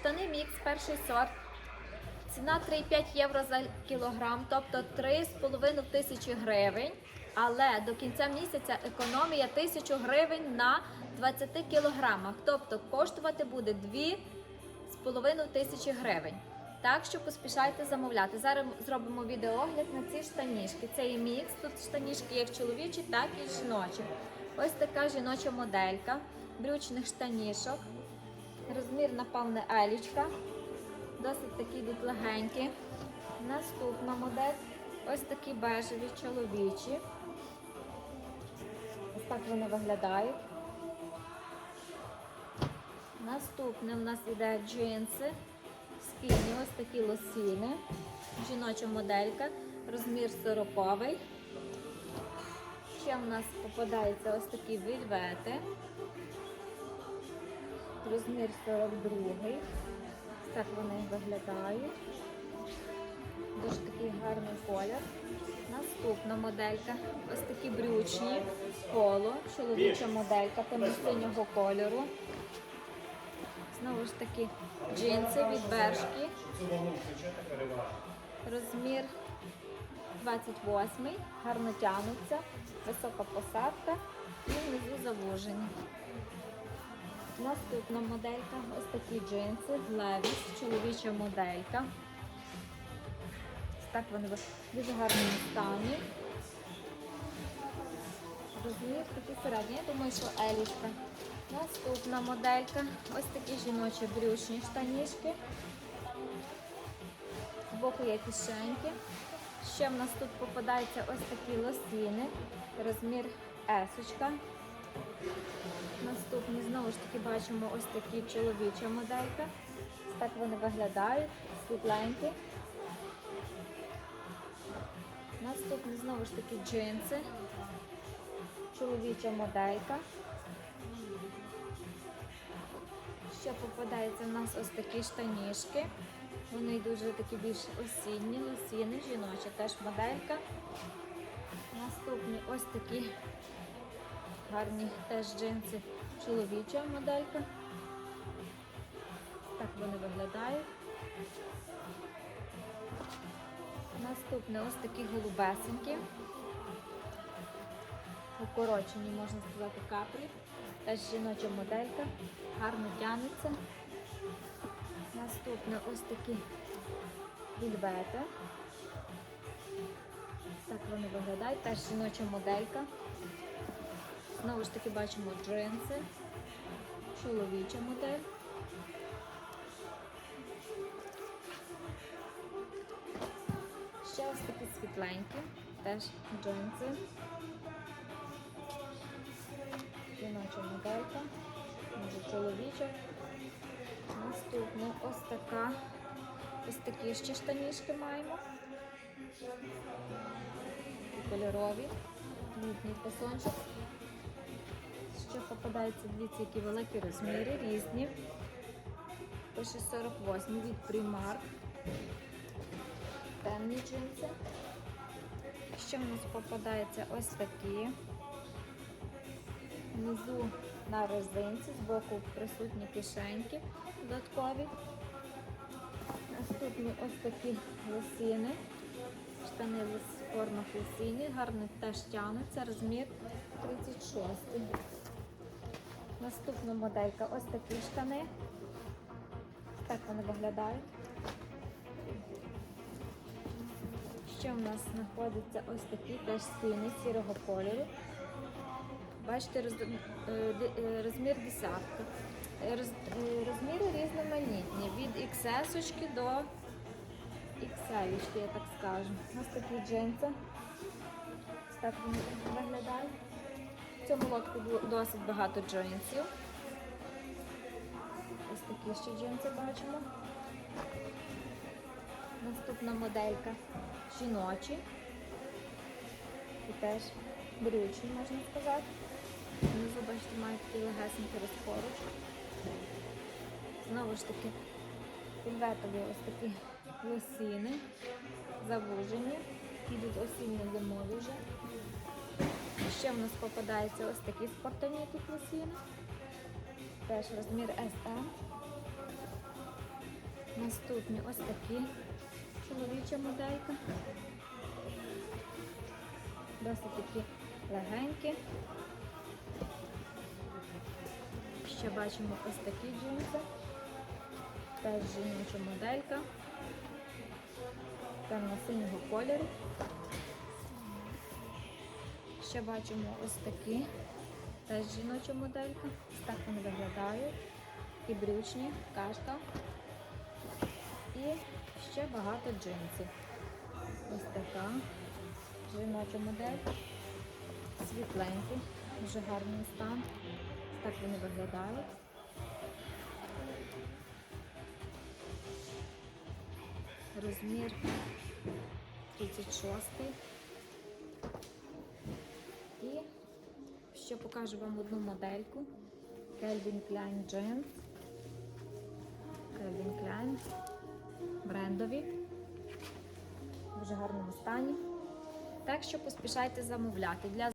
Штани мікс, перший сорт. Ціна 3,5 євро за кілограм, тобто 3,5 тисячі гривень. Але до кінця місяця економія 1000 гривень на 20 кілограмах. Тобто коштувати буде 2,5 тисячі гривень. Так що поспішайте замовляти. Зараз зробимо відеоогляд на ці штанішки. Це є мікс. Тут штанішки як чоловічі, так і жіночі. Ось така жіноча моделька брючних штанішок. Розмір, напевне, елічка. Досить такі йдуть. Наступна модель. Ось такі бежеві чоловічі. Ось так вони виглядають. Наступне в нас йде джинси. Скіні, ось такі лосіни. Жіноча моделька. Розмір 40 Ще в нас попадаються ось такі вільвети. Розмір 42 Так вони виглядають. Дуже такий гарний колір. Наступна моделька. Ось такі брючні поло, чоловіча моделька темно-синього кольору. Знову ж таки джинси від бершки. Розмір 28 гарно тягнуться, висока посадка і внизу завужені. Наступна моделька ось такі джинси, Levi's, чоловіча моделька. Так вони в дуже гарному стані. Розмір такий середній, я думаю, що елічка. Наступна моделька. Ось такі жіночі брючні штанішки. Збоку є кишеньки. Ще в нас тут попадаються ось такі лосіни. Розмір есочка. Наступні знову ж таки бачимо ось такі чоловіча моделька. Так вони виглядають, світленькі. Наступні знову ж таки джинси. Чоловіча моделька. Ще попадаються в нас ось такі штанішки. Вони дуже такі більш осінні, лосіни, жіноча теж моделька. Наступні ось такі гарні теж джинси, чоловіча моделька. Так вони виглядають. Наступне ось такі голубесенькі. Укорочені, можна сказати, каплі. Теж жіноча моделька. Гарно тягнеться. Наступне ось такі вільвети. Так вони виглядають. Теж жіноча моделька. Знову ж таки бачимо джинси. Чоловіча модель. Ще ось такі світленькі, теж джинси. Жіноча моделька, може чоловіча. Наступне ось така, ось такі ще штанішки маємо. Кольорові, літній фасончик. Ще попадаються дивіться, які великі розміри, різні. Пише 48 від Primark. Темні джинси. Ще в нас попадаються ось такі. Внизу на резинці, збоку присутні кишеньки додаткові. Наступні ось такі лосіни. Штани в формах лосіні, гарно теж тягнуться, розмір 36. Наступна моделька ось такі штани. Так вони виглядають. Ще в нас знаходяться ось такі теж стіни сірого кольору. Бачите, роз, е, е, розмір десятки. Е, Роз, розміри різноманітні, від XS до XL, я так скажу. Ось такі джинси. Так вони виглядають. В цьому лотку було досить багато джинсів. Ось такі ще джинси бачимо. Наступна моделька жіночі. І теж брючні, можна сказати. Внизу, бачите, мають такі легесенькі розпорочки. Знову ж таки, підветові ось такі лосіни, завужені, ідуть осінні зимові вже. Ще в нас попадаються ось такі спортивні лосіни. Теж розмір SM. Наступні ось такі чоловіча моделька. Досить такі легенькі. Ще бачимо ось такі джинси. Теж жіноча моделька. Темно-синього кольору. Ще бачимо ось такі. Теж жіноча моделька. Ось так вони виглядають. І брючні, кашка. І ще багато джинсів. Ось така жіноча моделька. Світленький, дуже гарний стан. Ось так вони виглядають. Розмір 36. Ще покажу вам одну модельку. Calvin Klein Jeans. Calvin Klein. Брендові. В дуже гарному стані. Так що поспішайте замовляти.